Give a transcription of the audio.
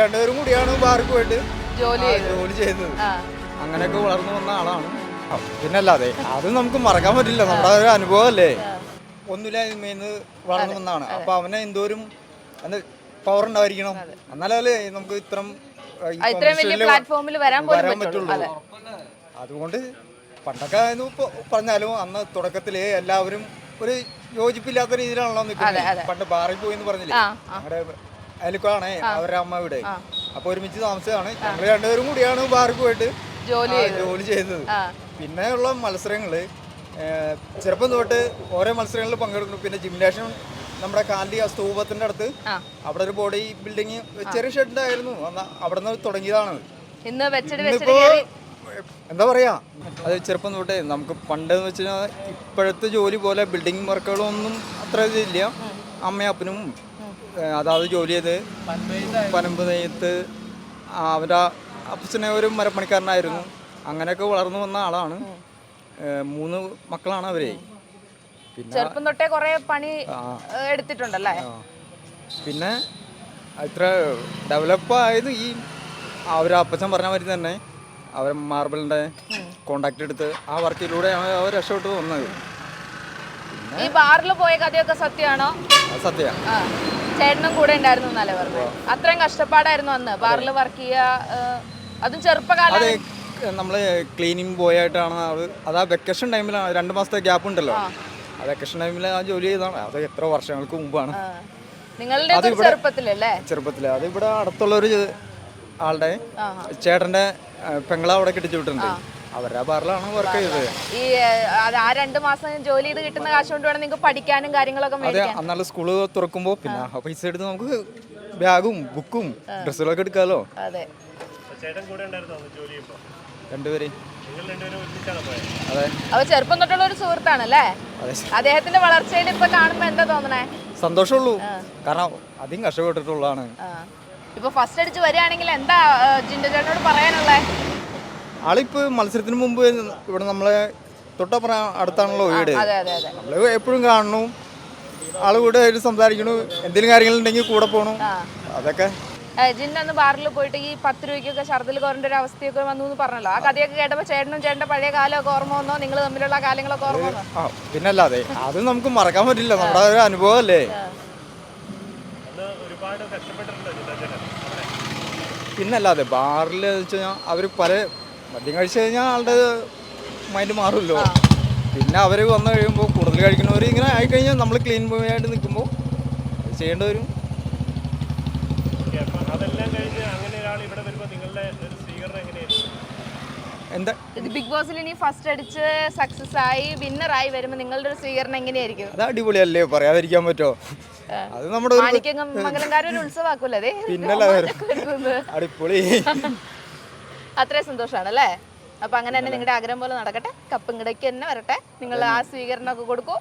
രണ്ടുപേരും കൂടിയാണ് ബാർക്ക് പോയിട്ട്. ജോലി ജോലി ചെയ്തത്. അങ്ങനെയൊക്കെ വളർന്നു വന്ന ആളാണ്. പിന്നല്ലാതെ അത് നമുക്ക് മറക്കാൻ പറ്റില്ല. നമ്മുടെ ഒരു അനുഭവമല്ലേ? ഒന്നുമില്ലായ്മന്ന് വളർന്നു വന്നതാണ് അപ്പൊ അവനെ എന്തോരും എന്ത് പവർ ഉണ്ടായിരിക്കണം? എന്നാലല്ലേ നമുക്ക് ഇത്രം പ്ലാറ്റ്ഫോമിൽ വരാൻ പറ്റുള്ളൂ. അതുകൊണ്ട് പണ്ടൊക്കെ പറഞ്ഞാലും അന്ന് തുടക്കത്തിൽ എല്ലാവരും ഒരു യോജിപ്പില്ലാത്ത രീതിയിലാണല്ലോ നിൽക്കുന്നത്. പണ്ട് ബാറിൽ പോയി എന്ന് പറഞ്ഞില്ലേ? അയൽക്കാണേ അവരുടെ അമ്മ ഇവിടെ. അപ്പൊ ഒരുമിച്ച് താമസിച്ചതാണ്. ഞങ്ങൾ രണ്ടുപേരും കൂടിയാണ് ബാറിൽ പോയിട്ട്. ജോലി ചെയ്തത്. പിന്നെയുള്ള പിന്നെ ഉള്ള മത്സരങ്ങൾ ചെറുപ്പം തൊട്ട് ഓരോ മത്സരങ്ങളിൽ പങ്കെടുക്കുന്നു. പിന്നെ ജിംനേഷൻ നമ്മുടെ കാന്തി ആ സ്തൂപത്തിന്റെ അടുത്ത് അവിടെ ഒരു ബോഡി ബിൽഡിങ് ചെറിയ ഷെഡ് ആയിരുന്നു. അവിടെ നിന്ന് തുടങ്ങിയതാണ്. ഇന്നിപ്പോ എന്താ പറയാ? അത് ചെറുപ്പം തൊട്ടേ നമുക്ക് പണ്ട് എന്ന് വെച്ച് കഴിഞ്ഞാൽ ഇപ്പോഴത്തെ ജോലി പോലെ ബിൽഡിംഗ് വർക്കുകളൊന്നും അത്ര ഇതില്ല അമ്മയും അപ്പനും അതാത് ജോലി ചെയ്ത് പനമ്പ് നെയ്ത്ത് അവന്റെ അപ്പച്ചനെ ഒരു മരപ്പണിക്കാരനായിരുന്നു. അങ്ങനെയൊക്കെ വളർന്നു വന്ന ആളാണ്. മൂന്ന് മക്കളാണ് അവരെ. പിന്നെ ചെറുപ്പം തൊട്ടേ കുറെ പണി എടുത്തിട്ടുണ്ടല്ലേ? പിന്നെ ഇത്ര ഡെവലപ്പ് ആയത് ഈ അവരെ അപ്പച്ചൻ പറഞ്ഞ മാതിരി തന്നെ അവർ മാർബിളിന്റെ കോണ്ടാക്ട് എടുത്ത് ആ വർക്കിലൂടെ അവർ രക്ഷപ്പെട്ട് വന്നത്. ഈ ബാറിൽ പോയ കഥയൊക്കെ സത്യമാണോ? സത്യമാണ്. ചേട്ടനും കൂടെ ഉണ്ടായിരുന്നു എന്നല്ലേ പറഞ്ഞു അത്രയും കഷ്ടപ്പാടായിരുന്നു അന്ന് ബാറിൽ വർക്ക് ചെയ്യുക അതും ചെറുപ്പകാലം നമ്മൾ നമ്മൾ ക്ലീനിങ് ബോയ് ആയിട്ടാണ് അത് ആ വെക്കേഷൻ ടൈമിലാണ് രണ്ട് മാസത്തെ ഗ്യാപ്പ് ഉണ്ടല്ലോ. ആ. വെക്കേഷൻ ടൈമിൽ ആ ജോലി ചെയ്താണ്. അത് എത്ര വർഷങ്ങൾക്ക് മുമ്പാണ്. നിങ്ങളുടെ ചെറുപ്പത്തിലല്ലേ? ചെറുപ്പത്തിൽ. അത് ഇവിടെ അടുത്തുള്ള ഒരു ആളുടെ ചേട്ടന്റെ പെങ്ങളെ അവിടെ കെട്ടിച്ചു വിട്ടിട്ടുണ്ട്. അവരുടെ ബാറിലാണ് വർക്ക് ചെയ്തത്? ഈ അത് ആ രണ്ട് മാസം ജോലി ചെയ്ത് കിട്ടുന്ന കാശ് കൊണ്ട് വേണം നിങ്ങൾക്ക് പഠിക്കാനും കാര്യങ്ങളൊക്കെ അതെ മേടിക്കാൻ. അന്നാൾ സ്കൂൾ തുറക്കുമ്പോൾ പിന്നെ ആ. പൈസ എടുത്ത് നമുക്ക് ബാഗും ബുക്കും ഡ്രസ്സുകളൊക്കെ എടുക്കാമല്ലോ അതെ. ചേട്ടൻ കൂടെ ഉണ്ടായിരുന്നോ അന്ന് ജോലി ചെയ്യുമ്പോൾ രണ്ടുപേരെ നിങ്ങൾ രണ്ടുപേരും ഒരുമിച്ചാണ് പോയത് അതെ. അപ്പൊ ചെറുപ്പം തൊട്ടുള്ള ഒരു സുഹൃത്താണല്ലേ? അതെ. അദ്ദേഹത്തിന്റെ വളർച്ചയിൽ ഇപ്പൊ കാണുമ്പോ എന്താ തോന്നണേ? സന്തോഷമുള്ളൂ. കാരണം അധികം കഷ്ടപ്പെട്ടിട്ടുള്ളതാണ്. ആ. ഇപ്പൊ ഫസ്റ്റ് അടിച്ച് വരികയാണെങ്കിൽ എന്താ ജിൻഡോ ചേട്ടനോട് പറയാനുള്ളത് ആളിപ്പോ മത്സരത്തിന് മുമ്പ് ഇവിടെ നമ്മളെ തൊട്ടപ്പുറം അടുത്താണല്ലോ വീട്. അതെ അതെ അതെ. നമ്മൾ എപ്പോഴും കാണണു ആൾ കൂടെ ആയിട്ട് സംസാരിക്കണു എന്തെങ്കിലും കാര്യങ്ങളുണ്ടെങ്കിൽ കൂടെ പോണു. അതൊക്കെ. ജിൻഡോ അന്ന് ബാറിൽ പോയിട്ട് ഈ പത്ത് രൂപയ്ക്കൊക്കെ ഛർദിൽ കോരേണ്ട ഒരു അവസ്ഥയൊക്കെ വന്നു എന്ന് പറഞ്ഞല്ലോ. ആ കഥയൊക്കെ കേട്ടപ്പോൾ ചേട്ടനും ചേട്ടന്റെ പഴയ കാലമൊക്കെ ഓർമ്മ വന്നോ? നിങ്ങൾ തമ്മിലുള്ള കാലങ്ങളൊക്കെ ഓർമ്മ വന്നോ? പിന്നല്ലാതെ അത് നമുക്ക് മറക്കാൻ പറ്റില്ല. നമ്മുടെ ഒരു അനുഭവമല്ലേ? അല്ലേ പിന്നല്ലാതെ ബാറിൽ വെച്ച് കഴിഞ്ഞാൽ അവർ പല മദ്യം കഴിച്ചു കഴിഞ്ഞാൽ ആളുടെ മൈൻഡ് മാറുമല്ലോ. പിന്നെ അവർ വന്നു കഴിയുമ്പോൾ കൂടുതൽ കഴിക്കുന്നവർ ഇങ്ങനെ ആയിക്കഴിഞ്ഞാൽ നമ്മൾ ക്ലീൻ ബോയ് ആയിട്ട് നിൽക്കുമ്പോൾ ചെയ്യേണ്ടി വരും. എന്താ? ഇത് ബിഗ് ബോസിൽ ഇനി ഫസ്റ്റ് അടിച്ച് സക്സസ് ആയി വിന്നറായി വരുമ്പോൾ നിങ്ങളുടെ ഒരു സ്വീകരണം എങ്ങനെയായിരിക്കും? അത് അടിപൊളിയല്ലേ പറയാതിരിക്കാൻ പറ്റുമോ അത് നമ്മുടെ അടിപൊളി. അത്രയും സന്തോഷമാണ് അല്ലേ അപ്പൊ അങ്ങനെ തന്നെ നിങ്ങളുടെ ആഗ്രഹം പോലെ നടക്കട്ടെ. കപ്പും ഇങ്ങടേക്ക് തന്നെ വരട്ടെ. നിങ്ങൾ ആ സ്വീകരണം ഒക്കെ കൊടുക്കൂ.